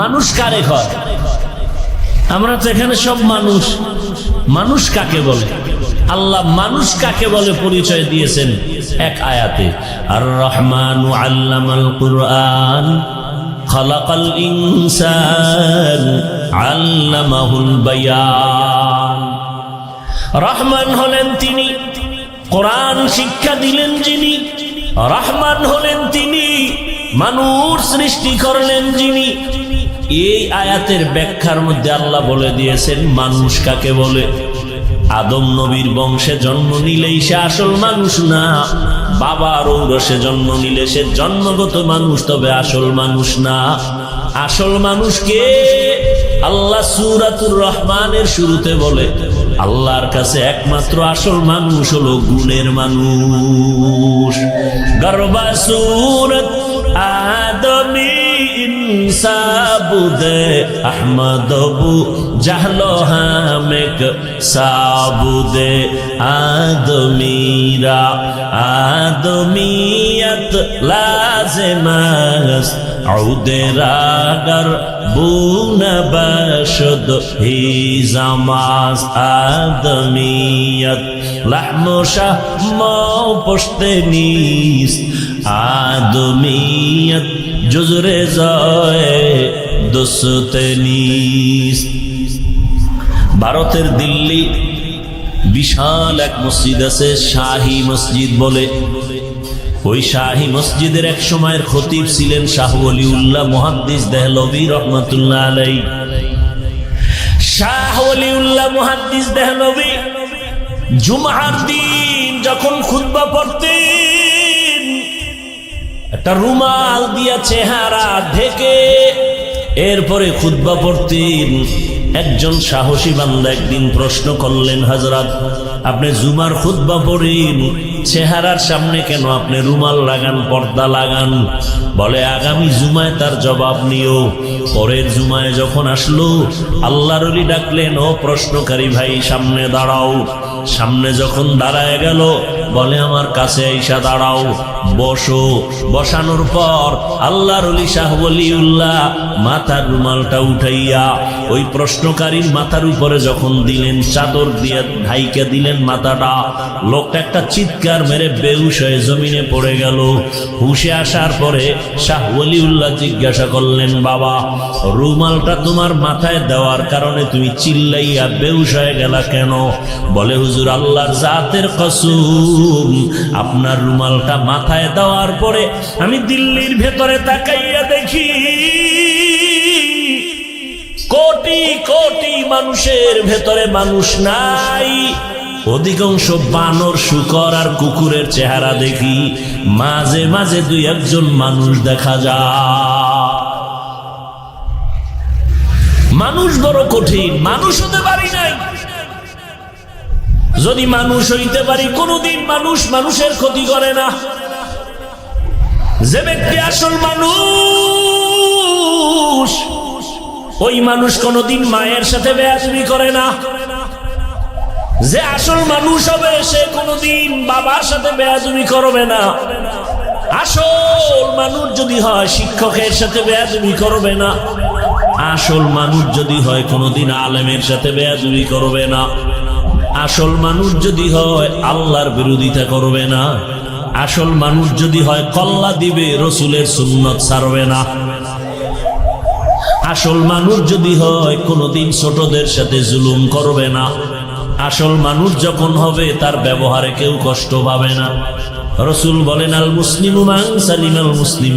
মানুষ কারে হয় আমরা তো এখানে সব মানুষ। মানুষ কাকে বলে? আল্লাহ মানুষ কাকে বলে পরিচয় দিয়েছেন এক আয়াতে। আর রহমান আল্লামাল কুরআন রহমান হলেন তিনি, কোরআন শিক্ষা দিলেন যিনি, রহমান হলেন তিনি মানুষ সৃষ্টি করলেন যিনি। এই আয়াতের ব্যাখ্যার মধ্যে আল্লাহ বলে দিয়েছেন, মানুষ কাকে বলে? আদম নবীর বংশে জন্ম নিলেই সে আসল মানুষ না। বাবার ঔরসে জন্ম নিলে সে জন্মগত মানুষ, তবে আসল মানুষ না। আসল মানুষকে আল্লাহ সুরাতুর রহমানের শুরুতে বলে, আল্লাহর কাছে একমাত্র আসল মানুষ হলো গুণের মানুষ। গর্বা সুরত আদমি ইনসাবুদে আহমদবু জাহলো হামেক সাবুদে। আদমিরা, আদমিয়ত লাজেমাস আউদেরাগর বুনা বাসদ হি জামাস। আদমিয়ত লাহমো শাহম পশতে নিস আদমিয়ত জুজরে দোসতে নিস ভারতের দিল্লি বিশাল এক মসজিদ আছে, শাহী মসজিদ বলে। ওই শাহী মসজিদের এক সময়ের খতিব ছিলেন শাহ উল্লাহ মুহাদ্দিস দেহলবি রহমতুল্লাহ আলাই শাহ উল্লাহ মুহাদ্দিস দেহলবি জুমার দিন যখন খুতবা পড়তেন একটা রুমাল দিয়া চেহারা ঢেকে এরপরে খুতবা পড়তেন একজন সাহসী বান্দা একদিন প্রশ্ন করলেন, হাজরাত, আপনি জুমার খুতবা পড়েন, চেহারার সামনে কেন আপনি রুমাল লাগান, পর্দা লাগান? বলে, আগামী জুমায় তার জবাব নিও। পরের জুমায় যখন আসলো আল্লাহরলি ডাকলেন, ও প্রশ্নকারী ভাই, সামনে দাঁড়াও। সামনে যখন দাঁড়ায় গেল, বলে, আমার কাছে আইসা দাঁড়াও, বসো। বসানোর পর আল্লাহর অলি শাহ মাথার রুমালটা উঠাইয়া ওই প্রশ্নকারীর মাথার উপরে যখন দিলেন, চাদর দিয়ে ঢাইকে দিলেন মাথাটা, লোকটা একটা চিৎকার মেরে বেউস হয়ে জমিনে পড়ে গেল। হুশে আসার পরে শাহ উল্লাহ জিজ্ঞাসা করলেন, বাবা, রুমালটা তোমার মাথায় দেওয়ার কারণে তুমি চিল্লাইয়া বেউস হয়ে গেলা কেন? বলে হুজুর, আল্লাহর জাতের কসুম। আপনার রুমালটা মাথায় দেওয়ার পরে আমি দিল্লির ভেতরে তাকাইয়া দেখি, কোটি কোটি মানুষের ভেতরে মানুষ নাই। অধিকাংশ বানর, শুকর আর কুকুরের চেহারা দেখি, মাঝে মাঝে দুই একজন মানুষ দেখা যায়। মানুষ বড় কঠিন, মানুষ হতে পারি নাই। যদি মানুষ হইতে পারি, কোনদিন মানুষ মানুষের ক্ষতি করে না। যে ব্যক্তি আসল মানুষ, ওই মানুষ কোনদিন মায়ের সাথে বেয়াজবি করে না। যে আসল মানুষ হবে, সে কোনদিন বাবার সাথে বেয়াজবি করবে না। আসল মানুষ যদি হয়, শিক্ষকের সাথে বেয়াজবি করবে না। আসল মানুষ যদি হয়, কোনদিন আলেমের সাথে বেয়াজবি করবে না। আসল মানুষ যদি হয়, আল্লাহর বিরোধিতা করবে না। আসল মানুষ যদি হয়, কল্লা দিবে, রসুলের সুন্নত ছাড়বে না। আসল মানুষ যদি হয়, কোনোদিন ছোটদের সাথে জুলুম করবে না। আসল মানুষ যখন হবে, তার ব্যবহারে কেউ কষ্ট পাবে না। রসুল বলেন, আল মুসলিম মুসলিম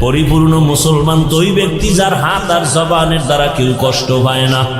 পরিপূর্ণ মুসলমান তো ওই ব্যক্তি যার হাত আর জবানের দ্বারা কেউ কষ্ট পায় না।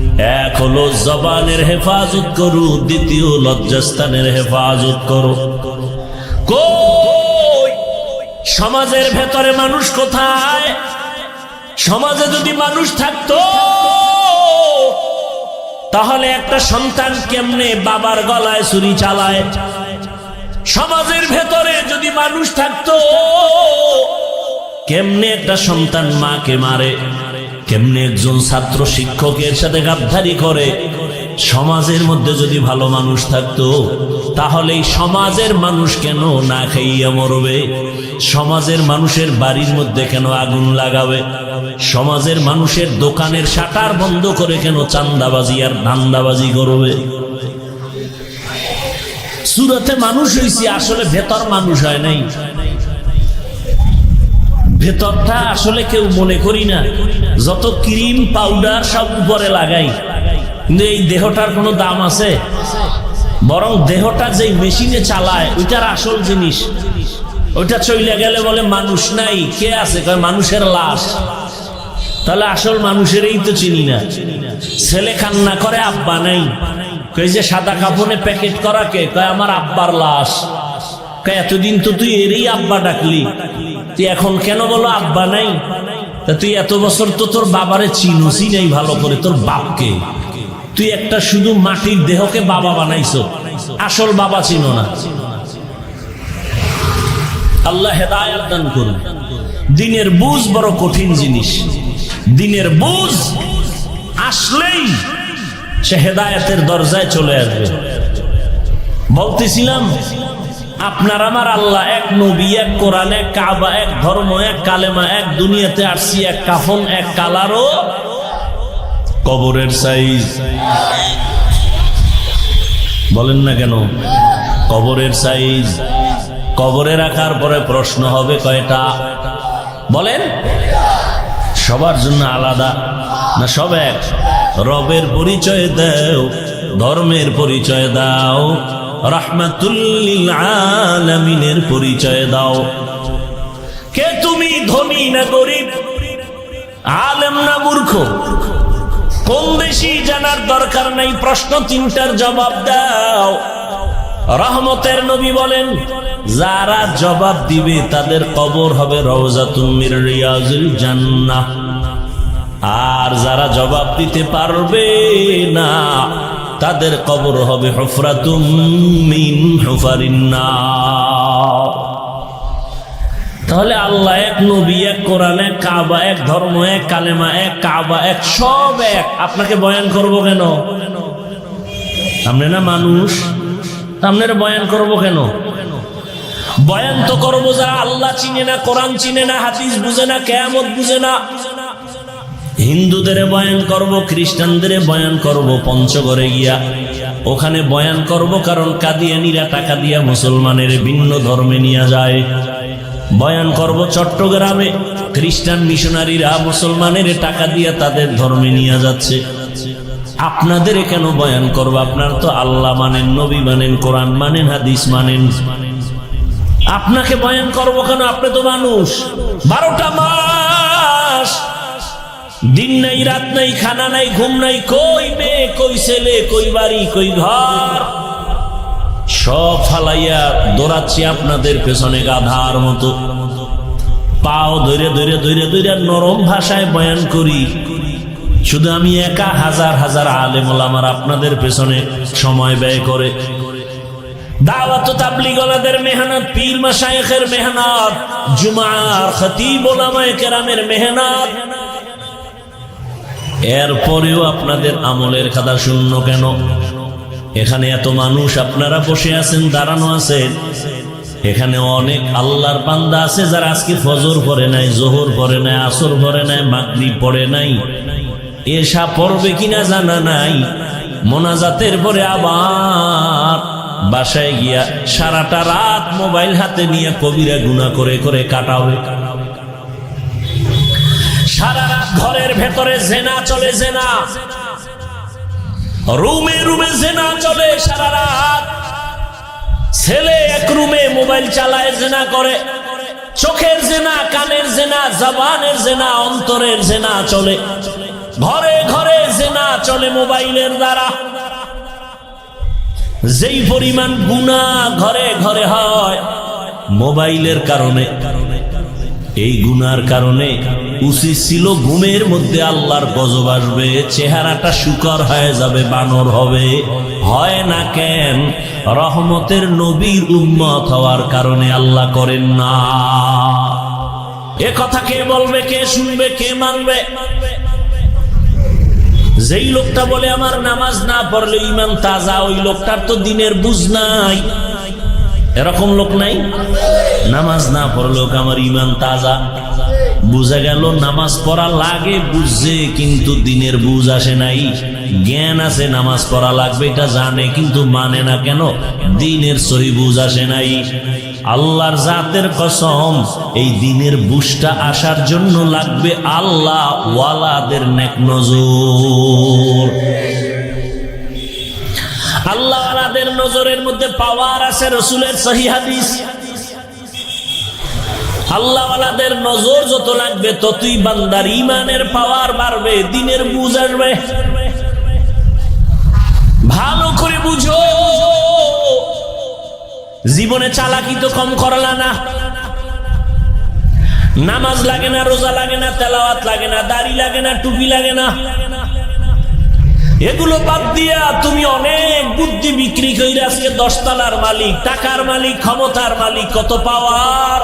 এক হলো জবানের হেফাজত করু, দ্বিতীয় লজ্জাস্থানের হেফাজত করো। সমাজের ভেতরে মানুষ কোথায়? সমাজে যদি মানুষ থাকতো, তাহলে একটা সন্তান কেমনে বাবার গলায় ছুরি চালায়? সমাজের ভেতরে যদি মানুষ থাকতো, কেমনে একটা সন্তান মাকে মারে? কেমনে একজন ছাত্র শিক্ষকের সাথে গাদ্দারি করে? সমাজের মধ্যে যদি ভালো মানুষ থাকতো তাহলে সমাজের মানুষ কেন না খাইয়া মরবে? সমাজের মানুষের বাড়ির মধ্যে কেন আগুন লাগাবে? সমাজের মানুষের দোকানের শাটার বন্ধ করে কেন চান্দাবাজি আর ধান্দাবাজি করবে? সুরতে মানুষ হয়েছি আসলে ভেতর মানুষ হয় নাই। ভেতরটা আসলে কেউ মনে করি না। যত ক্রিম পাউডার সব উপরে লাগাই। কিন্তু এই দেহটার কোনো দাম আছে? বরং দেহটা যে মেশিনে চালায়, ওইটার আসল জিনিস। ওইটা চলে গেলে বলে মানুষ নাই, কে আছে? কয় মানুষের লাশ। তাহলে আসল মানুষেরই তো চিনি না। ছেলে কান্না করে, আব্বা নাই। কই যে সাদা কাপড়ে প্যাকেট করা কে? কয় আমার আব্বার লাশ। এতদিন তো তুই এরই আব্বা ডাকলি। তুই এখন কেন বলো আব্বা নাই? তা তুই এত বছর তো তোর বাবারে চিনুসি নাই ভালো করে, তোর বাপকে। তুই একটা শুধু মাটির দেহকে বাবা বানাইছো। আসল বাবা চিনো না। আল্লাহ হেদায়াত দান করুন। দিনের বুঝ বড় কঠিন জিনিস। দিনের বুঝ আসলেই সে হেদায়াতের দরজায় চলে আসবে। বলতেছিলাম আপনার আমার আল্লাহ এক নবী, এক কোরআন, এক কাবা, এক ধর্ম, এক কালেমা, এক দুনিয়াতে আসছি, এক কাফন, এক কালারও কবরের সাইজ। বলেন না কেন? কবরের সাইজ। কবরে রাখার পরে প্রশ্ন হবে কয়টা? বলেন। সবার জন্য আলাদা না সব এক? রবের পরিচয় দাও, ধর্মের পরিচয় দাও। রাহমাতুল্লিল পরিচয় দাও। কে তুমি ধনী না গরিব? আলেম না মূর্খ? কোন দেশি জানার দরকার নাই? প্রশ্ন তিনটার জবাব দাও। রহমতের নবী বলেন, যারা জবাব দিবে তাদের কবর হবে রওজাতুন মির রিয়াজুল জান্নাহ। আর যারা জবাব দিতে পারবে না তাদের কবর হবে হফরাতুম মিন তাহলে আল্লাহ এক নবী, এক কোরআন, এক কাবা, এক ধর্ম, এক কালেমা, এক কাবা, এক সব এক। আপনাকে বয়ান করব কেন? আপনি না মানুষ? আপনার বয়ান করব কেন? বয়ান তো করব যারা আল্লাহ চিনে না, কোরআন চিনে না, হাদিস বুঝে না, কেয়ামত বুঝে না। হিন্দুদের বয়ান করব, খ্রিস্টানদের বয়ান করব, পঞ্চগড়ে গিয়া। ওখানে বয়ান করব কারণ কাদিয়ানিরা টাকা দিয়া মুসলমানের ভিন্ন ধর্মে নিয়ে যায়। বয়ান করব চট্টগ্রামে, খ্রিস্টান মিশনারিরা মুসলমানের টাকা দিয়া তাদের ধর্মে নিয়ে যাচ্ছে। আপনাদের কেন বয়ান করব? আপনার তো আল্লাহ মানেন, নবী মানেন, কোরআন মানেন, হাদিস মানেন। আপনাকে বয়ান করব কেন? আপনি তো মানুষ। বারোটা মাস দিন নাই, রাত নাই, খানা নাই, ঘুম নাই, কই মেয়ে, কই ছেলে, কই বাড়ি, কই ঘর? সব ফালাইয়া দৌড়াচ্ছি আপনাদের পেছনে গাধার মতো। পাও ধরে ধরে ধরে ধরে নরম ভাষায় বয়ান করি। শুধু আমি একা হাজার হাজার আলেম আমার আপনাদের পেছনে সময় ব্যয় করে। দাওয়াত মেহনত, পীর মাশায়েখের মেহনত কেরামের মেহনত। এরপরেও আপনাদের আমলের খাতা শূন্য কেন? এখানে এত মানুষ, আপনারা বসে আছেন, দাঁড়ানো আছেন এখানে অনেক আল্লাহর বান্দা আছে যারা আজকে ফজর পরে নাই, জোহর পরে নাই, আসর পরে নাই মাগরি পড়ে নাই। এসা পড়বে কিনা জানা নাই। মোনাজাতের পরে আবার বাসায় গিয়া সারাটা রাত মোবাইল হাতে নিয়ে কবিরা গুণা করে করে কাটাবে। সারা ঘরের ভেতরে জেনা চলে জেনা। রুমে রুমে জেনা চলে সারা রাত। ছেলে এক রুমে মোবাইল চালায়, জেনা করে। চোখের জেনা, কানের জেনা, জবানের জেনা, অন্তরের জেনা চলে। ঘরে ঘরে জেনা চলে মোবাইলের দ্বারা। যেই পরিমাণ গুণা ঘরে ঘরে হয়, মোবাইলের কারণে। এই গুনার কারণে উচিত ছিল ঘুমের মধ্যে আল্লাহর গজব আসবে, চেহারাটা শুকর হয়ে যাবে, বানর হবে। হয় না কেন, রহমতের নবীর উম্মত হওয়ার কারণে আল্লাহ করেন না। এ কথা কে বলবে, কে শুনবে, কে মানবে? যেই লোকটা বলে আমার নামাজ না পড়লে ইমান তাজা, ওই লোকটার তো দিনের বুঝ নাই। এরকম লোক নাই? নামাজ না পড়লেও আমার ইমান তাজা। বুঝা গেল নামাজ পড়া লাগে বুঝছে কিন্তু দিনের বুঝ আসে নাই। জ্ঞান আছে, নামাজ পড়া লাগবে, এটা জানে কিন্তু মানে না কেন? দিনের সহি বুঝ আসে নাই। আল্লাহর জাতের কসম, এই দিনের বুঝটা আসার জন্য লাগবে আল্লাহ ওয়ালাদের নেক নজর। আল্লাহ আলাদের নজরের মধ্যে পাওয়ার আছে, রসুলের সহি হাদিস। আল্লাহ আলাদের নজর যত লাগবে, ততই বান্দার ইমানের পাওয়ার বাড়বে, দিনের বুঝ আসবে। ভালো করে বুঝো। জীবনে চালাকি তো কম করলা না। নামাজ লাগে না, রোজা লাগে না, তেলাওয়াত লাগে না, দাড়ি লাগে না, টুপি লাগে না। এগুলো বাদ দিয়া তুমি অনেক বুদ্ধি বিক্রি করে আজকে দশতলার মালিক, টাকার মালিক, ক্ষমতার মালিক, কত পাওয়ার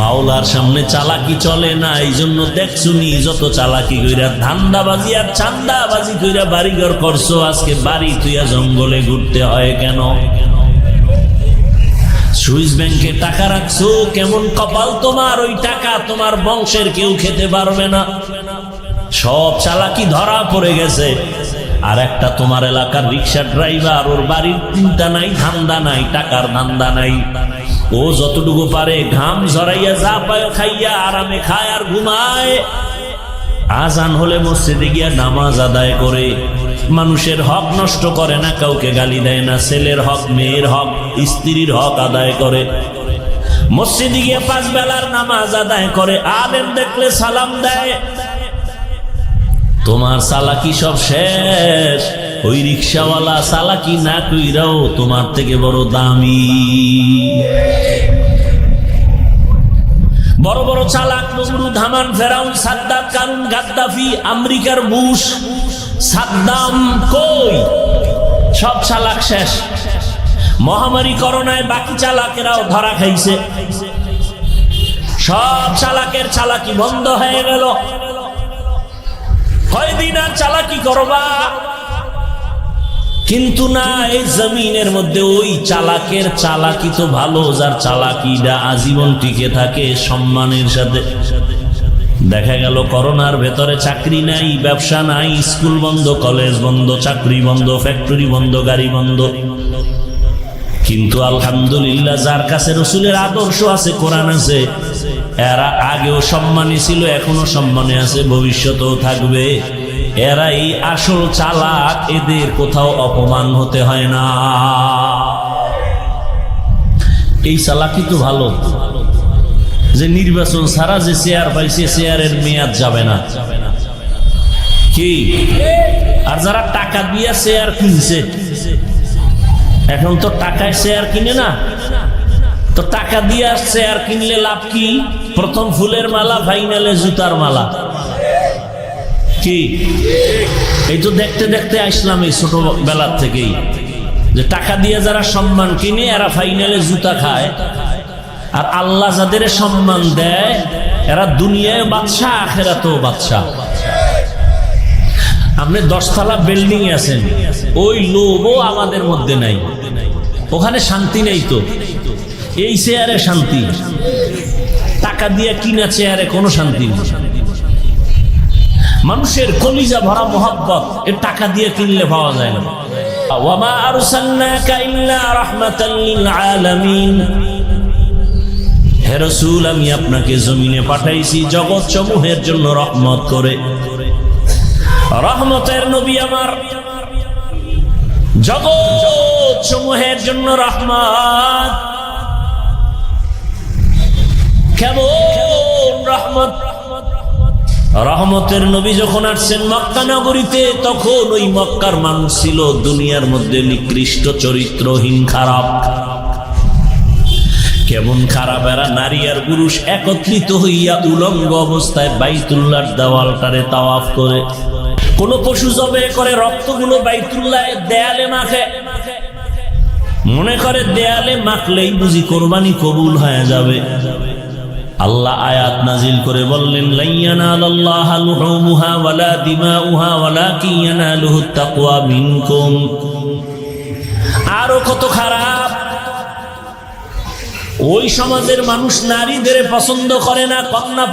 মাওলার সামনে চালাকি চলে না এই জন্য দেখছুনি যত চালাকি কইরা ধান্দাবাজি আর চান্দাবাজি কইরা বাড়িঘর করছ, আজকে বাড়ি তুইয়া জঙ্গলে ঘুরতে হয় কেন? সুইস ব্যাংকে টাকা রাখছো, কেমন কপাল তোমার? ওই টাকা তোমার বংশের কেউ খেতে পারবে না। সব চালাকি ধরা পড়ে গেছে। আর একটা তোমার এলাকার রিক্সা ড্রাইভার, ওর বাড়ির চিন্তা নাই, ধান্দা নাই, টাকার ধান্দা নাই। ও যতটুকু পারে ঘাম ঝরাইয়া যা পায় খাইয়া আরামে খায় আর ঘুমায়। আজান হলে মসজিদে গিয়া নামাজ আদায় করে। মানুষের হক নষ্ট করে না, কাউকে গালি দেয় না। ছেলের হক, মেয়ের হক, স্ত্রীর হক আদায় করে। মসজিদে গিয়ে পাঁচ বেলার নামাজ আদায় করে। আলেম দেখলে সালাম দেয়। তোমার সালাকি সব শেষ। ওই রিক্সাওয়ালা সালাকি না কইরাও তোমার থেকে বড় দামি। বড় বড় চালাক নজরু ধামান ফেরাউন, সাদ্দাম, কারুন, গাদ্দাফি, আমেরিকার বুশ, সাদ্দাম কই? সব চালাক শেষ। মহামারী করোনায় বাকি চালাকেরাও ধরা খাইছে। সব চালাকের চালাকি বন্ধ হয়ে গেল। আর চালাকি করবা কিন্তু না, এই জমিনের মধ্যে ওই চালাকের চালাকি তো ভালো, যার চালাকিটা আজীবন টিকে থাকে সম্মানের সাথে। দেখা গেল করোনার ভেতরে চাকরি নাই, ব্যবসা নাই, স্কুল বন্ধ, কলেজ বন্ধ, চাকরি বন্ধ, ফ্যাক্টরি বন্ধ, গাড়ি বন্ধ। কিন্তু আলহামদুলিল্লাহ, যার কাছে রসুলের আদর্শ আছে, কোরআন আছে এরা আগেও সম্মানী ছিল, এখনও সম্মানে আছে, ভবিষ্যতেও থাকবে। এরা এই আসল চালাক, এদের কোথাও অপমান হতে হয় না। এই চালাকি তো ভালো। যে নির্বাচন ছাড়া যে চেয়ার পাইছে চেয়ারের মেয়াদ যাবে না। কি? আর যারা টাকা দিয়ে চেয়ার কিনছে, এখন তো টাকায় শেয়ার কিনে না। তো টাকা দিয়ে আসছে আর কিনলে লাভ কি? প্রথম ফুলের মালা ফাইনালে জুতার মালা। কি? এই তো দেখতে দেখতে আসলাম এই ছোটবেলার থেকেই। যে টাকা দিয়ে যারা সম্মান কিনে, এরা ফাইনালে জুতা খায়। আর আল্লাহ যাদের সম্মান দেয়, এরা দুনিয়ায় বাদশাহ, আখেরাতেও বাদশাহ। আপনি দশতলা বিল্ডিং আছেন। ওই লোভও আমাদের মধ্যে নাই। ওখানে শান্তি নেই তো। এই চেয়ারে শান্তি। টাকা দিয়ে কিনা চেয়ারে কোনো শান্তি মানুষের কলিজা ভরা মোহাব্বত এর টাকা দিয়ে কিনলে পাওয়া যায় না। ওয়ামা আরসালনাকা ইল্লা রাহমাতাল লিল হে রাসূল, আমি আপনাকে জমিনে পাঠাইছি, জগৎ সমূহের জন্য রহমত করে। রহমতের নবী আমার। জগৎ সমূহের জন্য রহমত। রহমতের নবী যখন আসছেন মক্কা নগরীতে, তখন ওই মক্কার মানুষ ছিল দুনিয়ার মধ্যে নিকৃষ্ট, চরিত্রহীন, খারাপ। কেমন খারাপ এরা? নারী আর পুরুষ একত্রিত হইয়া উলঙ্গ অবস্থায় বাইতুল্লাহর দেওয়ালটারে তাওয়াফ করে। কোন পশু জবে করে, রক্তগুলো বাইতুল্লাহ দেয়ালে মাখে। মনে করে দেয়ালে মাখলেই বুঝি কোরবানি কবুল হয়ে যাবে। আল্লাহ আয়াত নাজিল করে বললেন আরও কত খারাপ। ওই সমাজের মানুষ নারীদের পছন্দ করে না, কন্যা